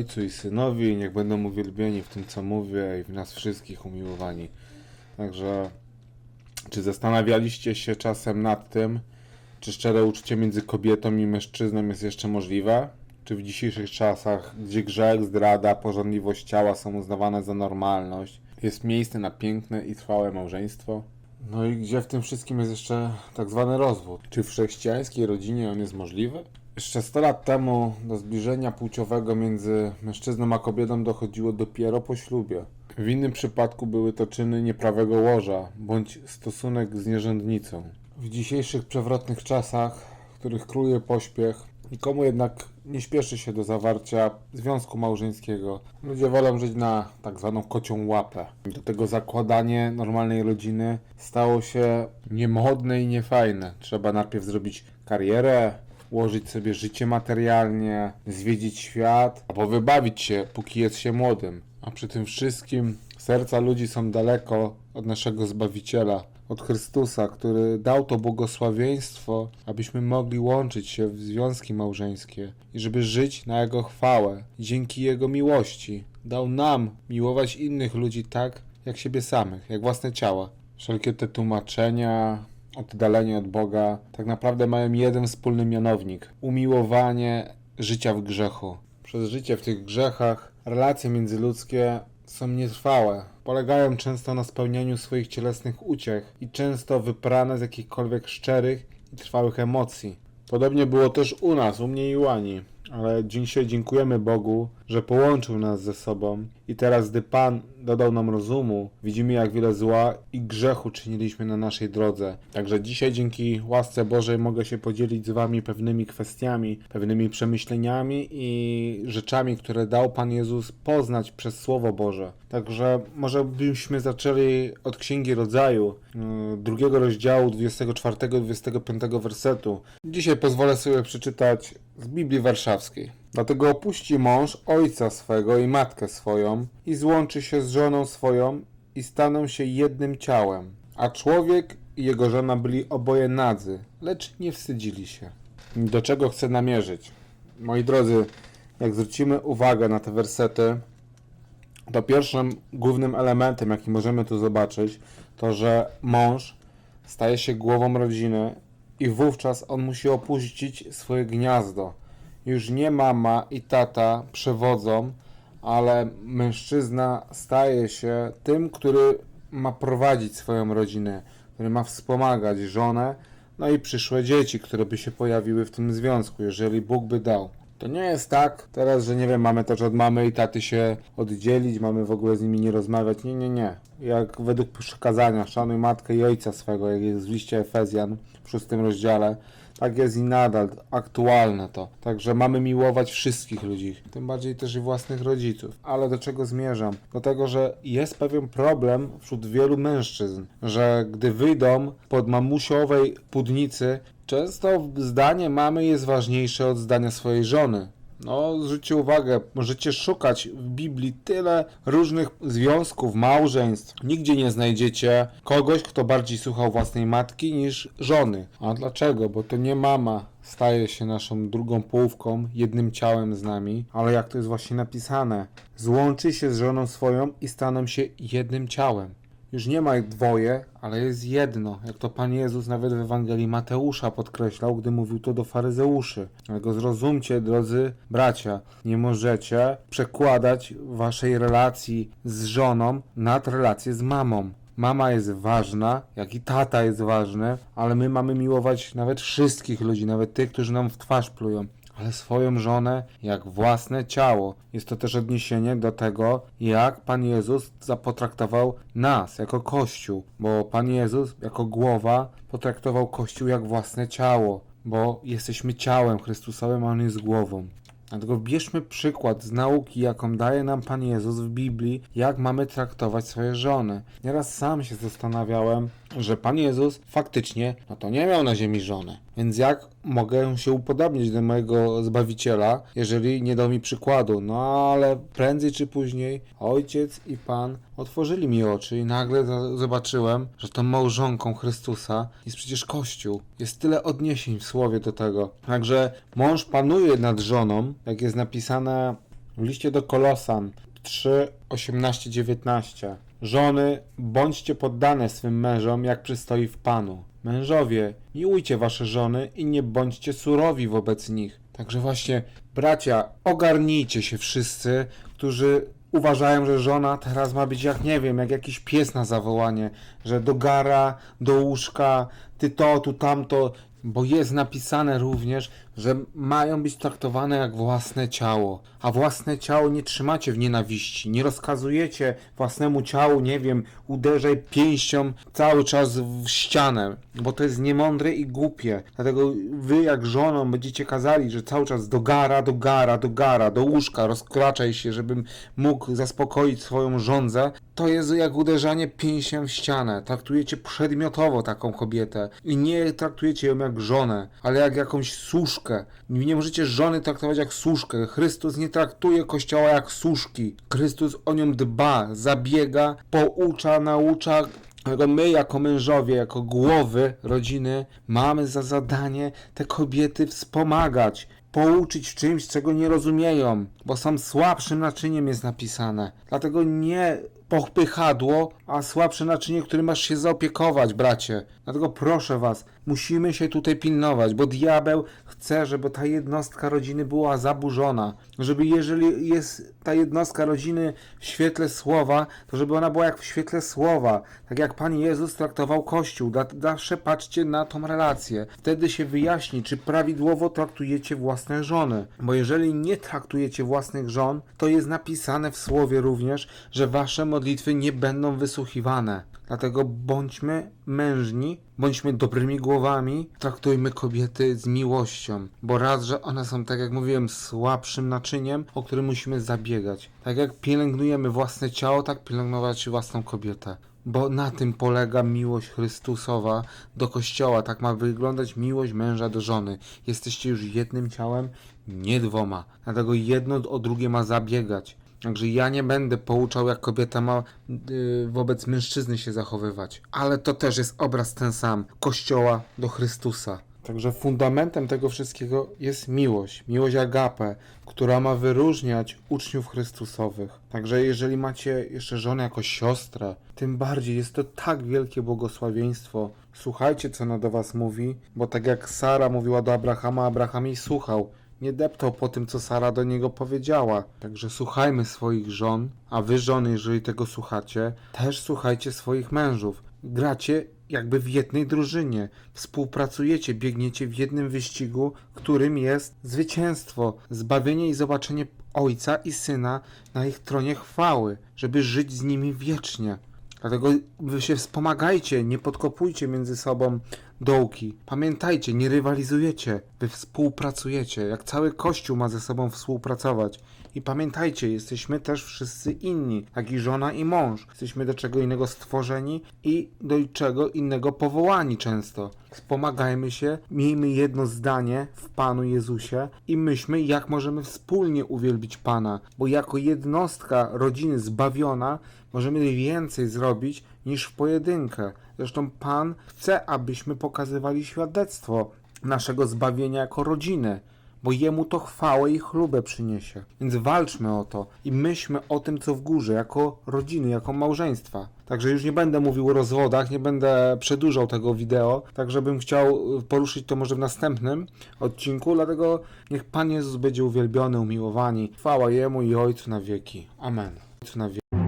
Ojcu i Synowi, niech będą uwielbieni w tym, co mówię, i w nas wszystkich umiłowani. Także, czy zastanawialiście się czasem nad tym, czy szczere uczucie między kobietą i mężczyzną jest jeszcze możliwe? Czy w dzisiejszych czasach, gdzie grzech, zdrada, porządliwość ciała są uznawane za normalność, jest miejsce na piękne i trwałe małżeństwo? No i gdzie w tym wszystkim jest jeszcze tak zwany rozwód? Czy w chrześcijańskiej rodzinie on jest możliwy? Jeszcze 100 lat temu do zbliżenia płciowego między mężczyzną a kobietą dochodziło dopiero po ślubie. W innym przypadku były to czyny nieprawego łoża bądź stosunek z nierządnicą. W dzisiejszych przewrotnych czasach, w których króluje pośpiech, nikomu jednak nie śpieszy się do zawarcia związku małżeńskiego. Ludzie wolą żyć na tak zwaną kocią łapę. Do tego zakładanie normalnej rodziny stało się niemodne i niefajne. Trzeba najpierw zrobić karierę, ułożyć sobie życie materialnie, zwiedzić świat, albo wybawić się, póki jest się młodym. A przy tym wszystkim serca ludzi są daleko od naszego Zbawiciela, od Chrystusa, który dał to błogosławieństwo, abyśmy mogli łączyć się w związki małżeńskie i żeby żyć na Jego chwałę. Dzięki Jego miłości dał nam miłować innych ludzi tak, jak siebie samych, jak własne ciała. Wszelkie te tłumaczenia, oddalenie od Boga, tak naprawdę mają jeden wspólny mianownik: umiłowanie życia w grzechu. Przez życie w tych grzechach relacje międzyludzkie są nietrwałe. Polegają często na spełnianiu swoich cielesnych uciech i często wyprane z jakichkolwiek szczerych i trwałych emocji. Podobnie było też u nas, u mnie i u Ani. Ale dzisiaj dziękujemy Bogu, że połączył nas ze sobą i teraz, gdy Pan dodał nam rozumu, widzimy jak wiele zła i grzechu czyniliśmy na naszej drodze. Także dzisiaj dzięki łasce Bożej mogę się podzielić z Wami pewnymi kwestiami, pewnymi przemyśleniami i rzeczami, które dał Pan Jezus poznać przez Słowo Boże. Także może byśmy zaczęli od Księgi Rodzaju, yy, drugiego rozdziału, 24-25 wersetu. Dzisiaj pozwolę sobie przeczytać z Biblii Warszawskiej. Dlatego opuści mąż ojca swego i matkę swoją i złączy się z żoną swoją i staną się jednym ciałem. A człowiek i jego żona byli oboje nadzy, lecz nie wstydzili się. Do czego chcę namierzyć? Moi drodzy, jak zwrócimy uwagę na te wersety, to pierwszym głównym elementem, jaki możemy tu zobaczyć, to że mąż staje się głową rodziny i wówczas on musi opuścić swoje gniazdo. Już nie mama i tata przewodzą, ale mężczyzna staje się tym, który ma prowadzić swoją rodzinę, który ma wspomagać żonę, no i przyszłe dzieci, które by się pojawiły w tym związku, jeżeli Bóg by dał. To nie jest tak teraz, że nie wiem, mamy też od mamy i taty się oddzielić, mamy w ogóle z nimi nie rozmawiać. Nie, nie, nie. Jak według przykazania, szanuj matkę i ojca swego, jak jest w liście Efezjan w szóstym rozdziale, tak jest i nadal aktualne to. Także mamy miłować wszystkich ludzi, tym bardziej też i własnych rodziców. Ale do czego zmierzam? Do tego, że jest pewien problem wśród wielu mężczyzn, że gdy wyjdą pod mamusiowej pudnicy, często zdanie mamy jest ważniejsze od zdania swojej żony. No, zwróćcie uwagę, możecie szukać w Biblii tyle różnych związków, małżeństw. Nigdzie nie znajdziecie kogoś, kto bardziej słuchał własnej matki niż żony. A dlaczego? Bo to nie mama staje się naszą drugą połówką, jednym ciałem z nami, ale jak to jest właśnie napisane, złączy się z żoną swoją i staną się jednym ciałem. Już nie ma dwoje, ale jest jedno, jak to Pan Jezus nawet w Ewangelii Mateusza podkreślał, gdy mówił to do faryzeuszy. Dlatego zrozumcie, drodzy bracia, nie możecie przekładać waszej relacji z żoną nad relację z mamą. Mama jest ważna, jak i tata jest ważny, ale my mamy miłować nawet wszystkich ludzi, nawet tych, którzy nam w twarz plują ale swoją żonę jak własne ciało. Jest to też odniesienie do tego, jak Pan Jezus zapotraktował nas jako Kościół, bo Pan Jezus jako głowa potraktował Kościół jak własne ciało, bo jesteśmy ciałem Chrystusowym, a On jest głową. Dlatego bierzmy przykład z nauki, jaką daje nam Pan Jezus w Biblii, jak mamy traktować swoje żony. Nieraz sam się zastanawiałem, że Pan Jezus faktycznie, no to nie miał na ziemi żony. Więc jak mogę się upodobnić do mojego Zbawiciela, jeżeli nie dał mi przykładu? No ale prędzej czy później Ojciec i Pan otworzyli mi oczy i nagle zobaczyłem, że tą małżonką Chrystusa jest przecież Kościół. Jest tyle odniesień w słowie do tego. Także mąż panuje nad żoną, jak jest napisane W liście do Kolosan 3, 18, 19. Żony, bądźcie poddane swym mężom, jak przystoi w Panu. Mężowie, miłujcie wasze żony i nie bądźcie surowi wobec nich. Także właśnie, bracia, ogarnijcie się wszyscy, którzy uważają, że żona teraz ma być jak, nie wiem, jak jakiś pies na zawołanie, że do gara, do łóżka, ty to, tu tamto, bo jest napisane również, że mają być traktowane jak własne ciało, a własne ciało nie trzymacie w nienawiści, nie rozkazujecie własnemu ciału, nie wiem, uderzaj pięścią cały czas w ścianę, bo to jest niemądre i głupie. Dlatego wy jak żoną będziecie kazali, że cały czas do gara, do gara, do gara, do łóżka, rozkraczaj się, żebym mógł zaspokoić swoją żądzę, to jest jak uderzanie pięścią w ścianę. Traktujecie przedmiotowo taką kobietę i nie traktujecie ją jak żonę, ale jak jakąś służkę. Nie możecie żony traktować jak służkę. Chrystus nie traktuje kościoła jak służki. Chrystus o nią dba, zabiega, poucza, naucza. Dlatego my, jako mężowie, jako głowy rodziny, mamy za zadanie te kobiety wspomagać, pouczyć w czymś, czego nie rozumieją, bo są słabszym naczyniem jest napisane. Dlatego nie popychadło, a słabsze naczynie, którym masz się zaopiekować, bracie. Dlatego proszę was, musimy się tutaj pilnować, bo diabeł chce, żeby ta jednostka rodziny była zaburzona. Żeby jeżeli jest ta jednostka rodziny w świetle słowa, to żeby ona była jak w świetle słowa. Tak jak Pan Jezus traktował Kościół. Zawsze patrzcie na tą relację. Wtedy się wyjaśni, czy prawidłowo traktujecie własne żony. Bo jeżeli nie traktujecie własnych żon, to jest napisane w słowie również, że wasze nie będą wysłuchiwane. Dlatego bądźmy mężni, bądźmy dobrymi głowami, traktujmy kobiety z miłością, bo raz, że one są, tak jak mówiłem, słabszym naczyniem, o którym musimy zabiegać. Tak jak pielęgnujemy własne ciało, tak pielęgnować własną kobietę. Bo na tym polega miłość Chrystusowa do Kościoła. Tak ma wyglądać miłość męża do żony. Jesteście już jednym ciałem, nie dwoma. Dlatego jedno o drugie ma zabiegać. Także ja nie będę pouczał, jak kobieta ma y, wobec mężczyzny się zachowywać. Ale to też jest obraz ten sam. Kościoła do Chrystusa. Także fundamentem tego wszystkiego jest miłość. Miłość agape, która ma wyróżniać uczniów Chrystusowych. Także jeżeli macie jeszcze żonę jako siostrę, tym bardziej jest to tak wielkie błogosławieństwo. Słuchajcie, co ona do was mówi, bo tak jak Sara mówiła do Abrahama, Abraham jej słuchał nie deptał po tym, co Sara do niego powiedziała. Także słuchajmy swoich żon, a wy żony, jeżeli tego słuchacie, też słuchajcie swoich mężów. Gracie jakby w jednej drużynie. Współpracujecie, biegniecie w jednym wyścigu, którym jest zwycięstwo, zbawienie i zobaczenie Ojca i Syna na ich tronie chwały, żeby żyć z nimi wiecznie. Dlatego wy się wspomagajcie, nie podkopujcie między sobą dołki. Pamiętajcie, nie rywalizujecie, wy współpracujecie, jak cały Kościół ma ze sobą współpracować. I pamiętajcie, jesteśmy też wszyscy inni, jak i żona i mąż. Jesteśmy do czego innego stworzeni i do czego innego powołani często. Wspomagajmy się, miejmy jedno zdanie w Panu Jezusie i myślmy, jak możemy wspólnie uwielbić Pana, bo jako jednostka rodziny zbawiona możemy więcej zrobić niż w pojedynkę. Zresztą Pan chce, abyśmy pokazywali świadectwo naszego zbawienia jako rodziny, bo Jemu to chwałę i chlubę przyniesie. Więc walczmy o to i myślmy o tym, co w górze, jako rodziny, jako małżeństwa. Także już nie będę mówił o rozwodach, nie będę przedłużał tego wideo, tak żebym chciał poruszyć to może w następnym odcinku, dlatego niech Pan Jezus będzie uwielbiony, umiłowani. Chwała Jemu i Ojcu na wieki. Amen. Ojcu na wieki.